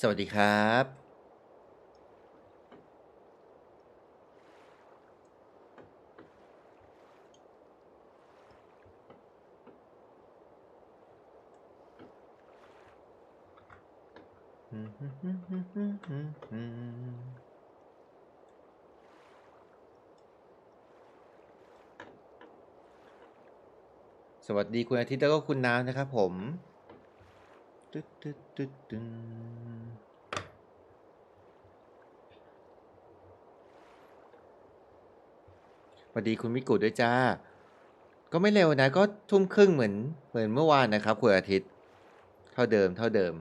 สวัสดีครับสวัสดีคุณอาทิตย์แล้วก็คุณน้ำนะครับผม ตึ๊ดตึ๊ดตึ๊ดตึ๊ดสวัสดีคุณมิกุด้วยจ้า ก็ไม่เร็วนะ ก็ทุ่มครึ่งเหมือนเหมือนเมื่อวานนะครับคุณอาทิตย์ เท่าเดิมเท่าเดิม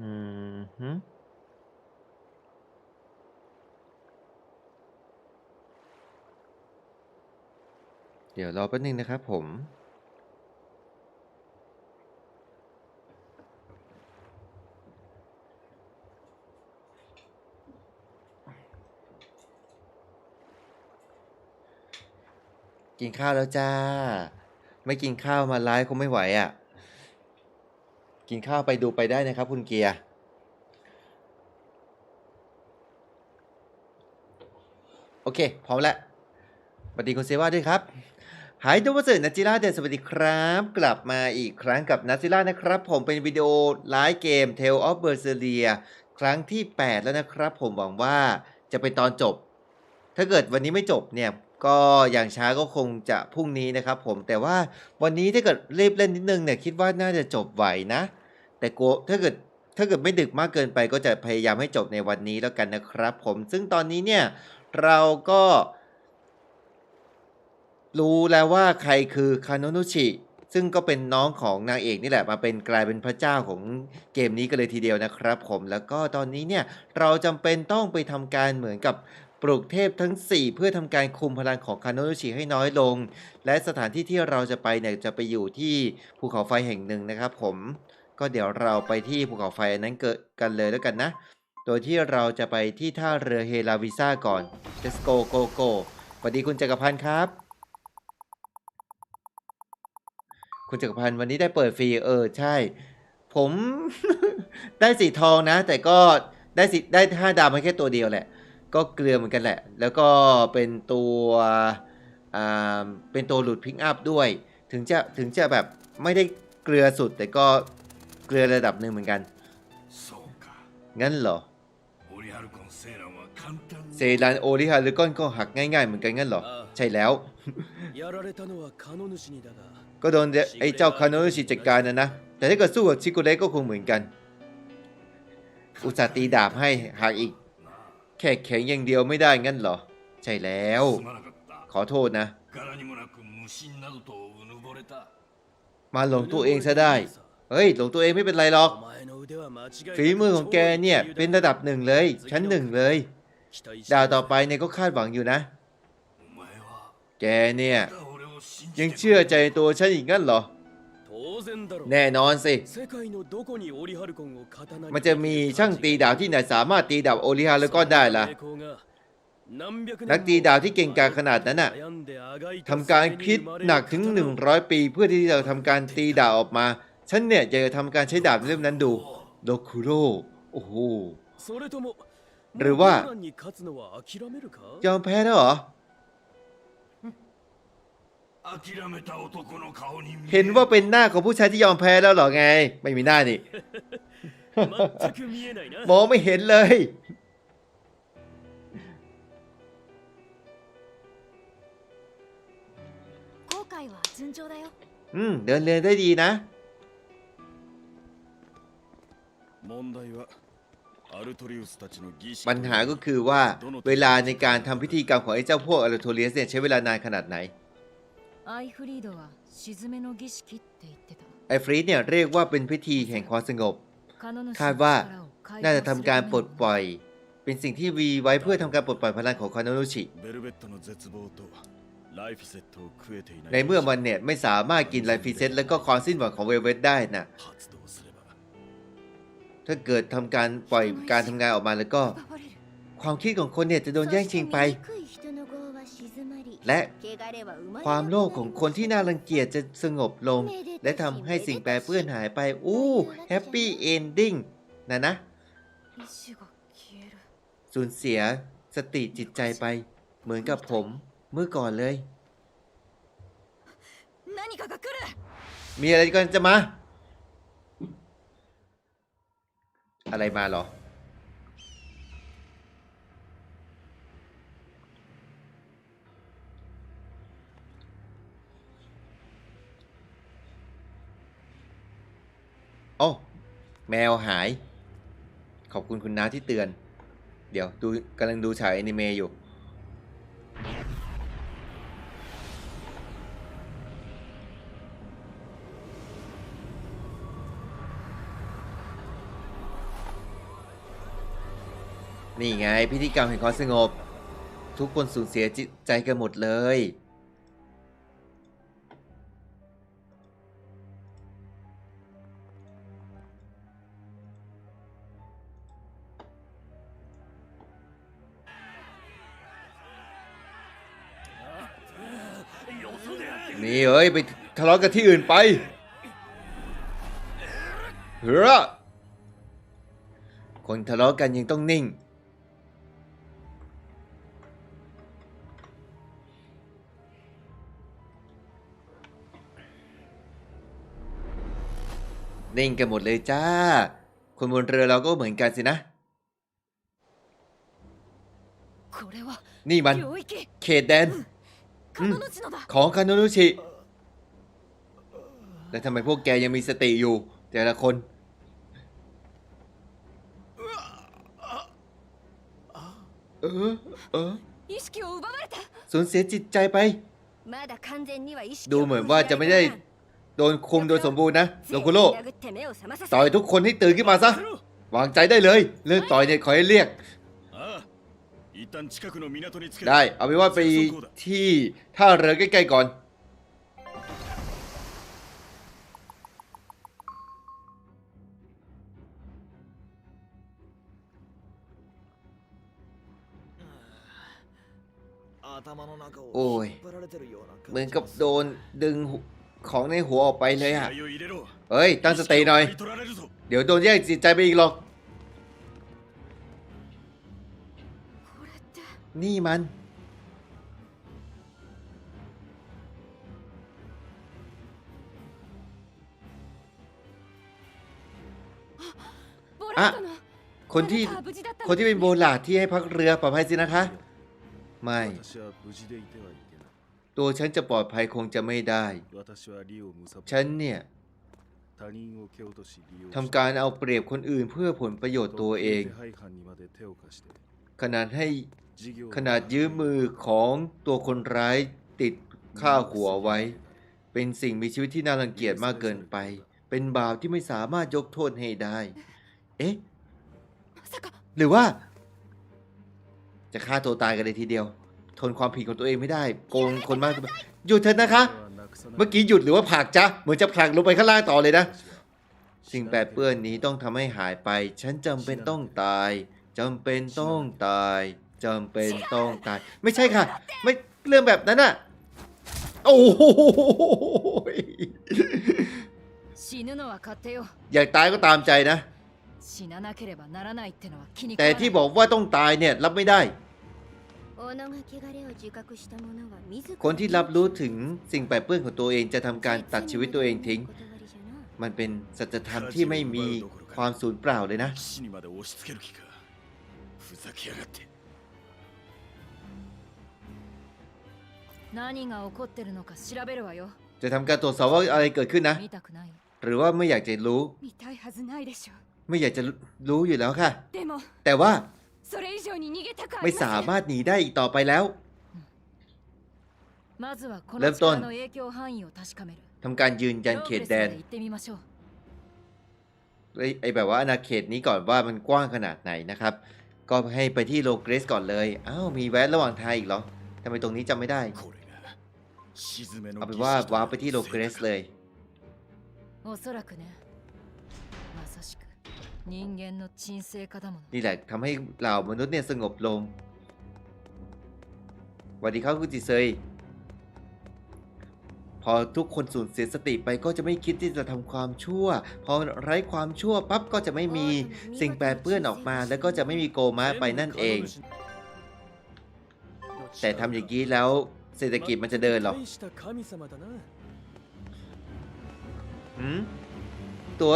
อื เดี๋ยวรอแป๊บนึงนะครับผมกินข้าวแล้วจ้า ไม่กินข้าวมาไลฟ์คงไม่ไหวอะ กินข้าวไปดูไปได้นะครับคุณเกียร์ โอเค พร้อมแล้วสวัสดีคุณเซว่าด้วยครับหายดูวัสดุนัจิล่าเดนสวัสดีครับ กลับมาอีกครั้งกับนัจิล่านะครับ ผมเป็นวิดีโอไลฟ์เกม Tale of Berseria ครั้งที่ 8 แล้วนะครับ ผมหวังว่าจะเป็นตอนจบ ถ้าเกิดวันนี้ไม่จบเนี่ย ก็อย่างช้าก็คงจะพรุ่งนี้นะครับผมแต่ว่าวันนี้ถ้าเกิดรีบเล่นนิดนึงเนี่ยคิดว่าน่าจะจบไหวนะ แต่กลัวถ้าเกิดถ้าเกิดไม่ดึกมากเกินไปก็จะพยายามให้จบในวันนี้แล้วกันนะครับ ผมซึ่งตอนนี้เนี่ย เราก็รู้แล้วว่าใครคือคาโนนุชิซึ่งก็เป็นน้องของนางเอกนี่แหละมาเป็นกลายเป็นพระเจ้าของเกมนี้กันเลยทีเดียวนะครับผมแล้วก็ตอนนี้เนี่ยเราจำเป็นต้องไปทำการเหมือนกับปลุกเทพทั้ง 4 เพื่อทำการคุมพลังของคาโนนุชิให้น้อยลง และสถานที่ที่เราจะไปเนี่ยจะไปอยู่ที่ภูเขาไฟแห่งหนึ่งนะครับผมก็เดี๋ยวเราไปที่ภูเขาไฟนั้นเกิดกันเลยแล้วกันนะ โดยที่เราจะไปที่ท่าเรือเฮลาวิซ่าก่อน let's go go go สวัสดีคุณจักรพันธ์ครับ คุณจักรพันธ์วันนี้ได้เปิดฟรีเออใช่ ผม ได้สีทองนะ แต่ก็ได้สีได้ห้าดาวมาแค่ตัวเดียวแหละ ก็เกลือเหมือนกันแหละ แล้วก็เป็นตัวเป็นตัวหลุดพิกอัพด้วย ถึงจะถึงจะแบบไม่ได้เกลือสุดแต่ก็เกลือระดับหนึ่งเหมือนกันงั้นเหรอ เซรันโอริฮารืก้อนก็หักง่ายๆเหมือนกันงั้นเหรอ ใช่แล้ว ก็โดนไอ้เจ้าคาโนนุชิจัดการนะนะ แต่ถ้าเกิดสู้กับชิโกเรก็คงเหมือนกัน อุตส่าห์ตีดาบให้หักอีก แค่แข็งอย่างเดียวไม่ได้งั้นเหรอ ใช่แล้ว ขอโทษนะ มาหลงตัวเองซะได้ เฮ้ย หลงตัวเองไม่เป็นไรหรอกฝีมือของแกเนี่ยเป็นระดับหนึ่งเลย ชั้นหนึ่งเลย ดาวต่อไปเนี่ยก็คาดหวังอยู่นะ แกเนี่ย ยังเชื่อใจตัวฉันอีกงั้นเหรอ แน่นอนสิ มันจะมีช่างตีดาวที่ไหนสามารถตีดาวโอริฮาแล้วก็ได้ล่ะ นักตีดาวที่เก่งกาจขนาดนั้นน่ะทำการคิดหนักถึง 100 ปีเพื่อที่จะทำการตีดาวออกมา ฉันเนี่ยจะทำการใช้ดาบเล่มนั้นดูโดคุโร่โอ้โห หรือว่า ยอมแพ้แล้วเหรอ เห็นว่าเป็นหน้าของผู้ชายที่ยอมแพ้แล้วเหรอไง ไม่มีหน้านี่ มองไม่เห็นเลย อืม เดินเรือได้ดีนะ ปัญหาก็คือว่าเวลาในการทำพิธีกรรมของไอ้เจ้าพวกอารุโทเรียสเนี่ยใช้เวลานานขนาดไหนไอฟรีดเนี่ยเรียกว่าเป็นพิธีแห่งความสงบ คาดว่าน่าจะทำการปลดปล่อย เป็นสิ่งที่วีไว้เพื่อทำการปลดปล่อยพลังของคานโนชิ ในเมื่อมันเน็ตไม่สามารถกินไลฟิเซตและก็ความสิ้นหวังของเวเวตได้น่ะ ถ้าเกิดทำการปล่อยการทำงานออกมาแล้วก็ ความคิดของคนเนี่ยจะโดนแย่งชิงไป และความโลภของคนที่น่ารังเกียจจะสงบลง และทำให้สิ่งแปรเปื้อนหายไป อู้แฮปปี้เอนดิ้งนะนะ สูญเสียสติจิตใจไป เหมือนกับผมเมื่อก่อนเลย มีอะไรกันจะมา อะไรมาเหรอ โอ้แมวหาย ขอบคุณคุณน้าที่เตือน เดี๋ยวดูกำลังดูฉากแอนิเมะอยู่ นี่ไงพิธีกรรมแห่งความสงบ ทุกคนสูญเสียจิตใจกันหมดเลย นี่เอ้ย ไปทะเลาะกันที่อื่นไป เฮ้อคนทะเลาะกันยังต้องนิ่ง นิ่งกันหมดเลยจ้า คนบนเรือเราก็เหมือนกันสินะ นี่มัน เขตแดน ของคานุนุชิ แล้วทำไมพวกแกยังมีสติอยู่ แต่ละคนสูญเสียจิตใจไป ดูเหมือนว่าจะไม่ได้ โดนคุมโดยสมบูรณ์นะโดคุโร่ต่อยทุกคนให้ตื่นขึ้นมาซะวางใจได้เลย เรื่องต่อยเนี่ยขอให้เรียก ได้เอาไปว่าไปที่ท่าเรือใกล้ๆก่อน โอ้ยเหมือนกับโดนดึง ของในหัวออกไปเลยอะเฮ้ย ตั้งสติหน่อย เดี๋ยวโดนแยกจิตใจไปอีกหรอก นี่มัน อะคนที่ คนที่เป็นโบราที่ให้พักเรือปลอดภัยสินะคะ ไม่ ตัวฉันจะปลอดภัยคงจะไม่ได้ ฉันเนี่ยทำการเอาเปรียบคนอื่นเพื่อผลประโยชน์ตัวเอง ขนาดให้ขนาดยืมมือของตัวคนร้ายติดข้าหัวไว้ เป็นสิ่งมีชีวิตที่น่ารังเกียจมากเกินไป เป็นบาปที่ไม่สามารถยกโทษให้ได้ เอ๊ะ หรือว่า จะฆ่าตัวตายกันเลยทีเดียว ทนความผิดของตัวเองไม่ได้โกงคนมากหยุดเถอะนะคะ เมื่อกี้หยุดหรือว่าผักจ๊ะเหมือนจะผลักลงไปข้างล่างต่อเลยนะ สิ่งแปรเปื้อนนี้ต้องทำให้หายไป ฉันจำเป็นต้องตายจำเป็นต้องตายจำเป็นต้องตาย ไม่ใช่ค่ะ ไม่เรื่องแบบนั้นอะโอ้โหอยากตายก็ตามใจนะ แต่ที่บอกว่าต้องตายเนี่ยรับไม่ได้ คนที่รับรู้ถึงสิ่งแปรเปื้อนของตัวเองจะทำการตัดชีวิตตัวเองทิ้ง มันเป็นสัจธรรมที่ไม่มีความสูญเปล่าเลยนะ จะทำการตรวจสอบว่าอะไรเกิดขึ้นนะ หรือว่าไม่อยากจะรู้ ไม่อยากจะรู้อยู่แล้วค่ะ แต่ว่า それ以上に逃げたくあ ไม่ りま สา せん มารถหนีได้อีกต่อไปแล้ว まずはこのเริ่มต้น 力の影響範囲を確かめる ทำการยืนยัน ロー เข プ ต レス แด ま น で行ってみましょう ไอ้ไอแบบว่าอาณาเขตนี้ก่อนว่ามันกว้างขนาดไหนนะครับ ก็ให้ไปที่โลเกรสก่อนเลย อ้าว มีแวะระหว่างทางอีกเหรอทำไมตรงนี้จำไม่ได้ これが沈めの เอา 儀 เป็น 式 ว่า と ว้าร์ปไปที่โลเกรสเลย おそらくね นี่แหละทำให้เหล่ามนุษย์เนี่ยสงบลงวันที่เขาคือจิเซย พอทุกคนสูญเสียสติไปก็จะไม่คิดที่จะทำความชั่ว พอไร้ความชั่วปั๊บก็จะไม่มีสิ่งแปรเปื้อนออกมา แล้วก็จะไม่มีโกมาไปนั่นเอง แต่ทำอย่างนี้แล้วเศรษฐกิจมันจะเดินหรอหืมตัว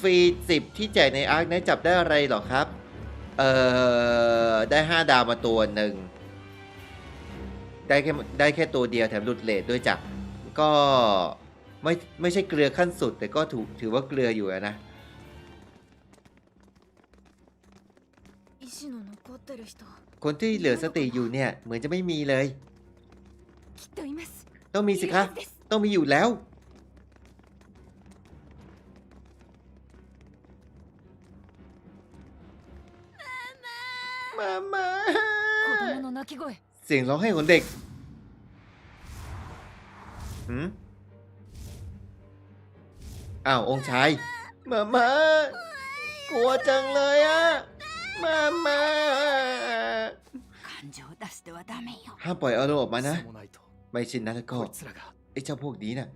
ฟรี10 ที่แจกในอาร์คนะจับได้อะไรหรอครับ เอ่อ ได้ 5 ดาวมาตัวหนึ่ง ได้แค่ได้แค่ตัวเดียวแถมหลุดเลทด้วยจ้ะก็ไม่ไม่ใช่เกลือขั้นสุด แต่ก็ถูกถือว่าเกลืออยู่นะคนที่เหลือสติอยู่เนี่ย เหมือนจะไม่มีเลย ต้องมีสิคะ ต้องมีอยู่แล้วามาเสียงร้องไห้ของเด็กหืมอ้าว องค์ชาย มามากลัวจังเลยอะมามาห้ามปล่อยอารมณ์ออกมานะ ไม่เช่นนั้นก็ไอ้เจ้าพวกนี้นะ่ะ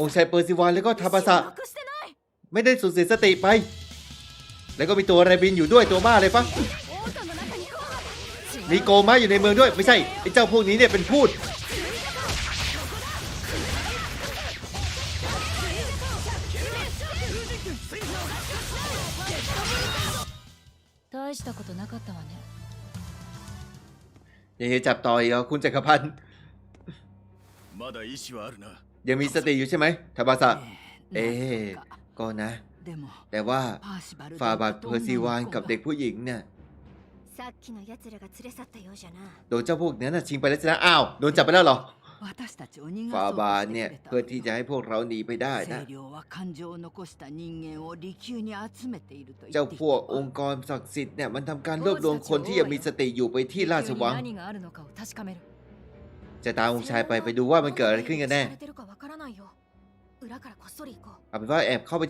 องค์ サ ชายเปอร์ซิวานแล้วก็ทาบาสะ なくしてない ไม่ได้สูญเสียสติไป แล้วก็มีตัวอะไรบินอยู่ด้วยตัวบ้าเลยปะ 王家の中にこう มีโกมาอยู่ในเมืองด้วย ไม่ใช่ ไอ้เจ้าพวกนี้เนี่ยเป็นพูด 大したことなかったわね อย่าเห็นจับต่ออีกเหรอคุณจักรพันธ์ まだ意志はあるな ยังมีสติอยู่ใช่ไหมทาบาสะเอ๊ก็นะ แต่ว่าฟาบาดเพอร์ซีวานกับเด็กผู้หญิงเนี่ยโดนเจ้าพวกนั้นชิงไปแล้วนะอ้าวโดนจับไปแล้วเหรอฟาบาดเนี่ยเพื่อที่จะให้พวกเราหนีไปได้นะเจ้าพวกองค์กรศักดิ์สิทธิ์เนี่ยมันทำการรวบรวมคนที่ยังมีสติอยู่ไปที่ราชวัง จะตามองชายไปไปดูว่ามันเกิดอะไรขึ้นกันแน่เอาเป็นว่าแอบเข้าไป